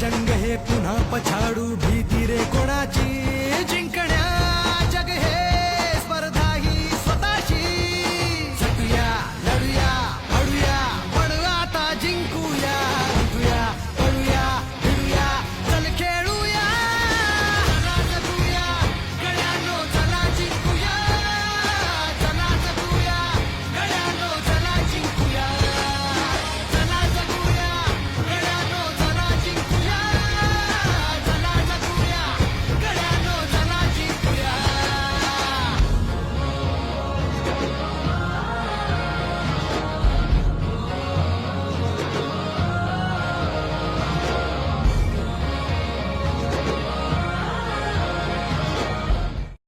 जंग हे पुन्हा पछाडू भीती रे कोणाची?